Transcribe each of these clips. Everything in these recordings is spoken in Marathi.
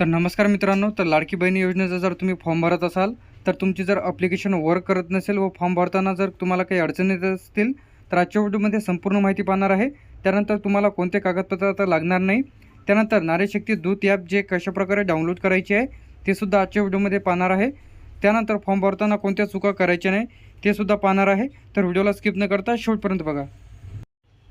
तर नमस्कार मित्रांनो तर लाडकी बहिणी योजनेचा जर तुम्ही फॉर्म भरत असाल तर तुमची जर अप्लिकेशन वर्क करत नसेल व फॉर्म भरताना जर तुम्हाला काही अडचणी येत असतील तर आजच्या व्हिडिओमध्ये संपूर्ण माहिती पाहणार आहे. त्यानंतर तुम्हाला कोणते कागदपत्र आता लागणार नाही. त्यानंतर नारीशक्ती दूत ॲप जे कशाप्रकारे डाउनलोड करायची आहे ते सुद्धा आजच्या व्हिडिओमध्ये पाहणार आहे. त्यानंतर फॉर्म भरताना कोणत्या चुका करायच्या नाही ते सुद्धा पाहणार आहे. तर व्हिडिओला स्किप न करता शेवटपर्यंत बघा.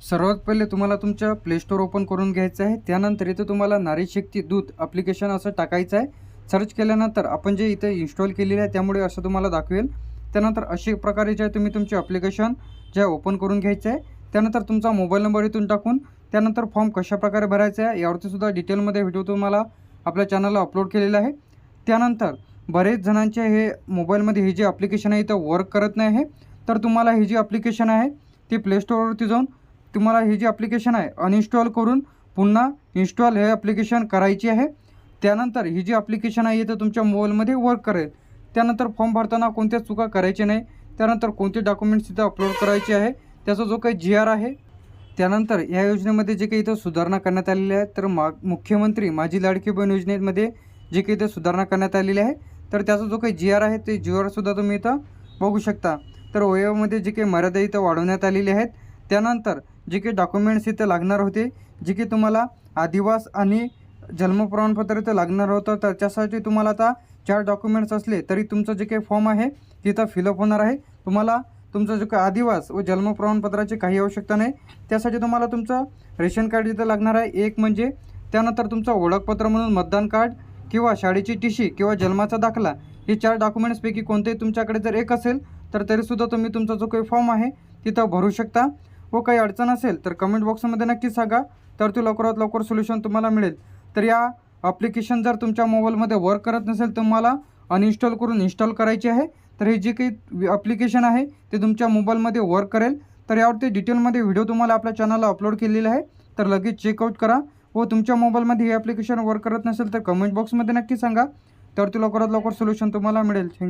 सर्वात पहिले तुम्हाला तुमच्या प्लेस्टोर ओपन करून घ्यायचं आहे. त्यानंतर इथं तुम्हाला नारी शक्ती दूत ॲप्लिकेशन असं टाकायचं आहे. सर्च केल्यानंतर आपण जे इथे इन्स्टॉल केलेलं आहे त्यामुळे असं तुम्हाला दाखवेल. त्यानंतर अशा प्रकारे जे तुम्ही तुमचे ॲप्लिकेशन जे ओपन करून घ्यायचं आहे. त्यानंतर तुमचा मोबाईल नंबर इथून टाकून त्यानंतर फॉर्म कशाप्रकारे भरायचा आहे यावरतीसुद्धा डिटेलमध्ये व्हिडिओ तुम्हाला आपल्या चॅनलला अपलोड केलेला आहे. त्यानंतर बरेच जणांचे हे मोबाईलमध्ये हे जे ॲप्लिकेशन आहे इथं वर्क करत नाही आहे. तर तुम्हाला हे जे ॲप्लिकेशन आहे ते प्ले स्टोअरवरती जाऊन तुम्हाला हे जे ॲप्लिकेशन आहे अनइन्स्टॉल करून पुन्हा इन्स्टॉल हे ॲप्लिकेशन करायची आहे. त्यानंतर ही जी ॲप्लिकेशन आहे तर तुमच्या मोबाईलमध्ये वर्क करेल. त्यानंतर फॉर्म भरताना कोणत्या चुका करायच्या नाही. त्यानंतर कोणते डॉक्युमेंट्स इथं अपलोड करायचे आहे त्याचा जो काही जी आर आहे त्यानंतर या योजनेमध्ये जे काही इथं सुधारणा करण्यात आलेली आहे तर मा मुख्यमंत्री माझी लाडकी बहीण योजनेमध्ये जे काही इथं सुधारणा करण्यात आलेली आहे तर त्याचा जो काही जी आर आहे ते जी आरसुद्धा तुम्ही इथं बघू शकता. तर वयोमध्ये जे काही मर्यादा इथं वाढवण्यात आलेली आहेत त्यानंतर जे काही डॉक्युमेंट्स इथं लागणार होते जे की तुम्हाला आदिवास आणि जन्म प्रमाणपत्र इथं लागणार होतं. तर त्यासाठी तुम्हाला आता चार डॉक्युमेंट्स असले तरी तुमचं जे काही फॉर्म आहे तिथं फिलअप होणार आहे. तुम्हाला तुमचं जे काही आदिवास व जन्म प्रमाणपत्राची काही आवश्यकता नाही. त्यासाठी तुम्हाला तुमचं रेशन कार्ड इथं लागणार आहे. एक म्हणजे त्यानंतर तुमचं ओळखपत्र म्हणून मतदान कार्ड किंवा शाळेची टीशी किंवा जन्माचा दाखला हे चार डॉक्युमेंट्सपैकी कोणतेही तुमच्याकडे जर एक असेल तर तरीसुद्धा तुम्ही तुमचा जो काही फॉर्म आहे तिथं भरू शकता. व काही अडचण असेल तर कमेंट बॉक्समध्ये नक्की सांगा. तर ते लवकरात लवकर सोल्युशन तुम्हाला मिळेल. तर या ॲप्लिकेशन जर तुमच्या मोबाईलमध्ये वर्क करत नसेल तुम्हाला अनइन्स्टॉल करून इन्स्टॉल करायचे आहे तर हे जे काही ॲप्लिकेशन आहे ते तुमच्या मोबाईलमध्ये वर्क करेल. तर यावरती डिटेलमध्ये व्हिडिओ तुम्हाला आपल्या चॅनलला अपलोड केलेला आहे. तर लगेच चेकआउट करा. व तुमच्या मोबाईलमध्ये हे ॲप्लिकेशन वर्क करत नसेल तर कमेंट बॉक्समध्ये नक्की सांगा. तर ते लवकरात लवकर सोल्युशन तुम्हाला मिळेल. थँक्यू